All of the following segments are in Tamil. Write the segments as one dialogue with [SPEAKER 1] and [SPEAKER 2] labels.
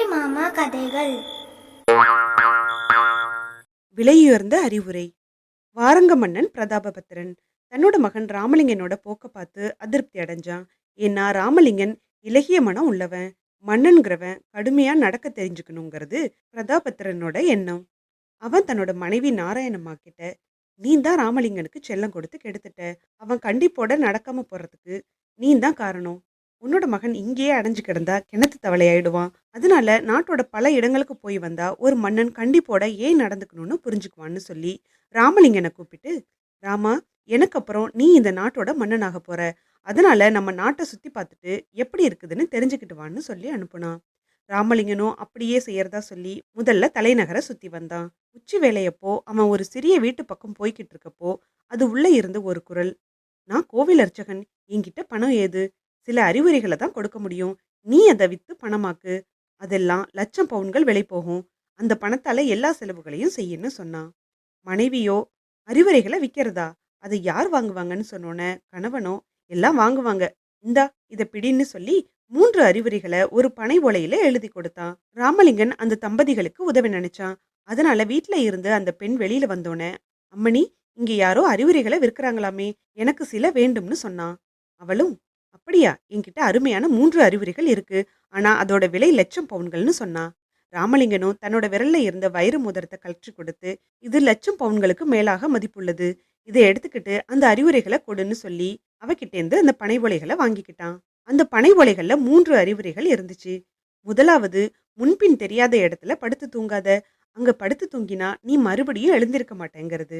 [SPEAKER 1] அம்புலி மாமா கதைகள்.
[SPEAKER 2] விலையுயர்ந்த அறிவுரை. வாரங்க மன்னன் பிரதாபபத்திரன். தன்னோட மகன் ராமலிங்கனோட போக்க பார்த்து அதிருப்தி அடைஞ்சான். ஏன்னா ராமலிங்கன் இலகிய மனம் உள்ளவன். மன்னன்கிறவன் கடுமையா நடக்க தெரிஞ்சுக்கணுங்கிறது பிரதாபத்திரனோட எண்ணம். அவன் தன்னோட மனைவி நாராயணம்மா கிட்ட நீ தான் ராமலிங்கனுக்கு செல்லம் கொடுத்து கெடுத்துட்ட. அவன் கண்டிப்போட நடக்காம போறதுக்கு நீ தான் காரணம். உன்னோட மகன் இங்கேயே அடைஞ்சு கிடந்தா கிணத்து தவளையாயிடுவான். அதனால நாட்டோட பல இடங்களுக்கு போய் வந்தா ஒரு மன்னன் கண்டிப்போட ஏன் நடந்துக்கணும்னு புரிஞ்சுக்குவான்னு சொல்லி ராமலிங்கனை கூப்பிட்டு ராமா எனக்கு அப்புறம் நீ இந்த நாட்டோட மன்னனாக போற. அதனால நம்ம நாட்டை சுத்தி பார்த்துட்டு எப்படி இருக்குதுன்னு தெரிஞ்சுக்கிட்டு வான்னு சொல்லி அனுப்புனான். ராமலிங்கனும் அப்படியே செய்யறதா சொல்லி முதல்ல தலைநகரை சுத்தி வந்தான். உச்சி வேலையப்போ அவன் ஒரு சிறிய வீட்டு பக்கம் போய்கிட்டு இருக்கப்போ அது உள்ள இருந்து ஒரு குரல் நான் கோவில் அர்ச்சகன். என்கிட்ட பணம் ஏது? சில அறிவுரைகளை தான் கொடுக்க முடியும். நீ அதை விற்று பணமாக்கு. அதெல்லாம் லட்சம் பவுன்கள் விலை போகும். அந்த பணத்தால எல்லா செலவுகளையும் செய்யன்னு சொன்னான். மனைவியோ அறிவுரைகளை விற்கிறதா அதை யார் வாங்குவாங்கன்னு சொன்னோன்னே கணவனோ எல்லாம் வாங்குவாங்க. இந்தா இதை பிடின்னு சொல்லி மூன்று அறிவுரைகளை ஒரு பனை ஓலையில எழுதி கொடுத்தான். ராமலிங்கன் அந்த தம்பதிகளுக்கு உதவி நினைச்சான். அதனால வீட்டில் இருந்து அந்த பெண் வெளியில வந்தோன்னே அம்மணி இங்க யாரோ அறிவுரைகளை விற்கிறாங்களாமே எனக்கு சில வேண்டும்னு சொன்னான். அவளும் அப்படியா? என்கிட்ட அருமையான மூன்று அறிவுரைகள் இருக்கு. ஆனா அதோட விலை லட்சம் பவுன்கள்னு சொன்னா. ராமலிங்கனும் தன்னோட விரல்ல இருந்த வைர மோதிரத்தை கழற்றி கொடுத்து இது லட்சம் பவுன்களுக்கு மேலாக மதிப்புள்ளது. இதை எடுத்துக்கிட்டு அந்த அறிவுரைகளை கொடுன்னு சொல்லி அவகிட்டேருந்து அந்த பனை ஓலைகளை வாங்கிக்கிட்டான். அந்த பனை ஓலைகள்ல மூன்று அறிவுரைகள் இருந்துச்சு. முதலாவது முன்பின் தெரியாத இடத்துல படுத்து தூங்காத. அங்க படுத்து தூங்கினா நீ மறுபடியும் எழுந்திருக்க மாட்டேங்கிறது.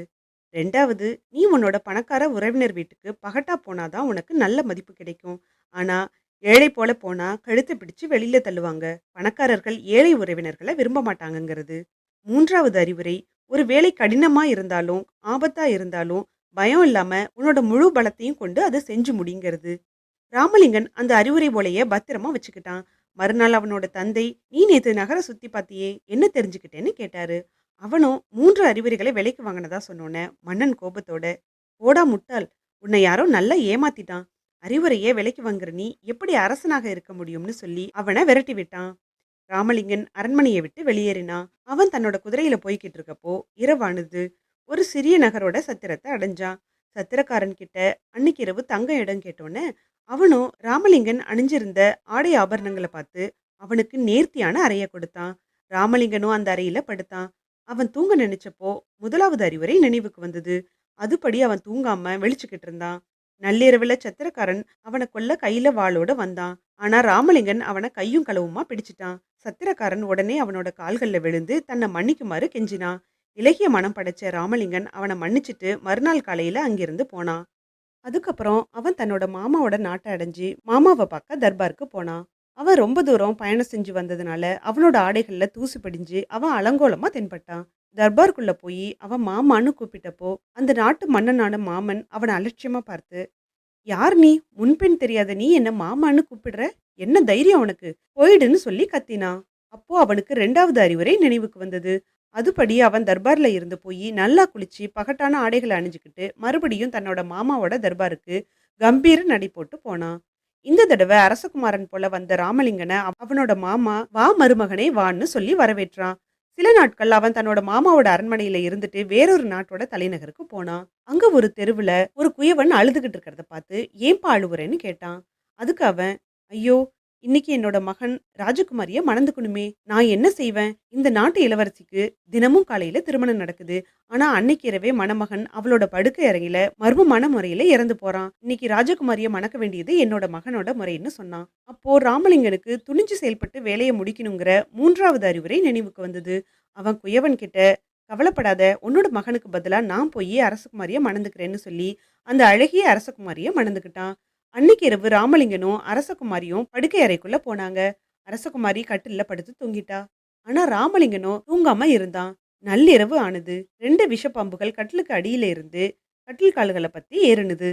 [SPEAKER 2] ரெண்டாவது நீ உன்னோட பணக்கார உறவினர் வீட்டுக்கு பகட்டா போனாதான் உனக்கு நல்ல மதிப்பு கிடைக்கும். ஆனா ஏழை போல போனா கழுத்தை பிடிச்சு வெளியில தள்ளுவாங்க. பணக்காரர்கள் ஏழை உறவினர்களை விரும்ப மாட்டாங்கங்கிறது. மூன்றாவது அறிவுரை ஒரு வேலை கடினமா இருந்தாலும் ஆபத்தா இருந்தாலும் பயம் இல்லாம உன்னோட முழு பலத்தையும் கொண்டு அதை செஞ்சு முடிங்கிறது. ராமலிங்கன் அந்த அறிவுரை போலைய பத்திரமா வச்சுக்கிட்டான். மறுநாள் அவனோட தந்தை நீ நேத்து நகர சுத்தி பார்த்தியே என்ன தெரிஞ்சுக்கிட்டேன்னு கேட்டாரு. அவனும் மூன்று அறிவுரைகளை விலைக்கு வாங்கினதா சொன்னோன்னே மன்னன் கோபத்தோட போடா முட்டாள் உன்னை யாரோ நல்லா ஏமாத்திட்டான். அறிவுரையே விலைக்கு வாங்குற நீ எப்படி அரசனாக இருக்க முடியும்னு சொல்லி அவனை விரட்டி விட்டான். ராமலிங்கன் அரண்மனையை விட்டு வெளியேறினான். அவன் தன்னோட குதிரையில போய்கிட்டு இருக்கப்போ இரவானது ஒரு சிறிய நகரோட சத்திரத்தை அடைஞ்சான். சத்திரக்காரன் கிட்ட அன்னைக்கு இரவு தங்க இடம் கேட்டோன்னே அவனும் ராமலிங்கன் அணிஞ்சிருந்த ஆடை ஆபரணங்களை பார்த்து அவனுக்கு நேர்த்தியான அறைய கொடுத்தான். ராமலிங்கனும் அந்த அறையில படுத்தான். அவன் தூங்க நினைச்சப்போ முதலாவது அறிவுரை நினைவுக்கு வந்தது. அதுபடி அவன் தூங்காம வெளிச்சுக்கிட்டு இருந்தான். நள்ளிரவுல சத்திரக்காரன் அவனை கொல்ல கையில வாளோட வந்தான். ஆனா ராமலிங்கன் அவனை கையும் களவுமா பிடிச்சிட்டான். சத்திரக்காரன் உடனே அவனோட கால்கள்ல விழுந்து தன்னை மன்னிக்குமாறு கெஞ்சினான். இலகிய மனம் படைச்ச ராமலிங்கன் அவனை மன்னிச்சிட்டு மறுநாள் காலையில அங்கிருந்து போனான். அதுக்கப்புறம் அவன் தன்னோட மாமாவோட நாட்டை அடைஞ்சு மாமாவை பார்க்க தர்பாருக்கு போனான். அவன் ரொம்ப தூரம் பயணம் செஞ்சு வந்ததுனால அவனோட ஆடைகளில் தூசு படிஞ்சு அவன் அலங்கோலமாக தென்பட்டான். தர்பாருக்குள்ளே போய் அவன் மாமான்னு கூப்பிட்டப்போ அந்த நாட்டு மன்னனான மாமன் அவனை அலட்சியமாக பார்த்து யார் நீ? முன்பின் தெரியாத நீ என்ன மாமான்னு கூப்பிடுற? என்ன தைரியம் அவனுக்கு? போயிடுன்னு சொல்லி கத்தினான். அப்போ அவனுக்கு ரெண்டாவது அறிவுரை நினைவுக்கு வந்தது. அதுபடி அவன் தர்பார்ல இருந்து போய் நல்லா குளிச்சு பகட்டான ஆடைகளை அணிஞ்சுக்கிட்டு மறுபடியும் தன்னோட மாமாவோட தர்பாருக்கு கம்பீர நடை போட்டு போனான். இந்த தடவை அரசகுமாரன் போல வந்த ராமலிங்கனை அவனோட மாமா வா மருமகனே வான்னு சொல்லி வரவேற்றான். சில நாட்கள் அவன் தன்னோட மாமாவோட அரண்மனையில இருந்துட்டு வேறொரு நாட்டோட தலைநகருக்கு போனான். அங்க ஒரு தெருவுல ஒரு குயவன் அழுதுகிட்டு இருக்கிறத பார்த்து ஏன்பா அழுவுறேன்னு கேட்டான். அதுக்கு அவன் ஐயோ இன்னைக்கு என்னோட மகன் ராஜகுமாரிய மணந்துக்கணுமே. நான் என்ன செய்வேன்? இந்த நாட்டு இளவரசிக்கு தினமும் காலையில திருமணம் நடக்குது. ஆனா அன்னைக்கு இரவே மணமகன் அவளோட படுக்கை அறையில மர்மமான முறையில இறந்து போறான். இன்னைக்கு ராஜகுமாரிய மணக்க வேண்டியது என்னோட மகனோட முறைன்னு சொன்னான். அப்போ ராமலிங்கனுக்கு துணிஞ்சு செயல்பட்டு வேலையை முடிக்கணுங்கிற மூன்றாவது அறிவுரை நினைவுக்கு வந்தது. அவன் குயவன் கிட்ட கவலைப்படாத உன்னோட மகனுக்கு பதிலா நான் போய் அரசகுமாரியை மணந்துக்கிறேன்னு சொல்லி அந்த அழகிய அரசகுமாரியை மணந்துக்கிட்டான். அன்னைக்கு இரவு ராமலிங்கனும் அரசகுமாரியும் படுக்கை அறைக்குள்ள போனாங்க. அரசகுமாரி கட்டில்ல படுத்து தூங்கிட்டா. ஆனா ராமலிங்கனும் தூங்காம இருந்தான். நள்ளிரவு ஆனது. ரெண்டு விஷப்பாம்புகள் கட்டிலுக்கு அடியில இருந்து கட்டில் கால்களை பத்தி ஏறுனுது.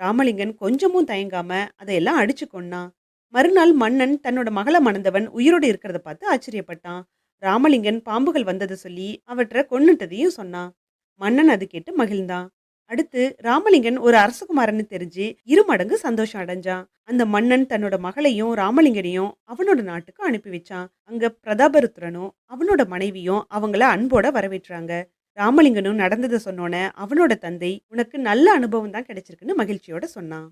[SPEAKER 2] ராமலிங்கன் கொஞ்சமும் தயங்காம அதையெல்லாம் அடிச்சு கொன்னான் மறுநாள் மன்னன் தன்னோட மகளை மணந்தவன் உயிரோடு இருக்கிறத பார்த்து ஆச்சரியப்பட்டான். ராமலிங்கன் பாம்புகள் வந்ததை சொல்லி அவற்றை கொன்னுட்டதையும் சொன்னான். மன்னன் அது கேட்டு மகிழ்ந்தான். அடுத்து ராமலிங்கன் ஒரு அரசகுமாரன்னு தெரிஞ்சு இரு மடங்கு சந்தோஷம் அடைஞ்சான். அந்த மன்னன் தன்னோட மகளையும் ராமலிங்கனையும் அவனோட நாட்டுக்கு அனுப்பி வச்சான். அங்க பிரதாபருத்ரனும் அவனோட மனைவியும் அவங்கள அன்போட வரவேற்றாங்க. ராமலிங்கனும் நடந்ததை சொன்னோன்னே அவனோட தந்தை உனக்கு நல்ல அனுபவம் தான் கிடைச்சிருக்குன்னு மகிழ்ச்சியோட சொன்னான்.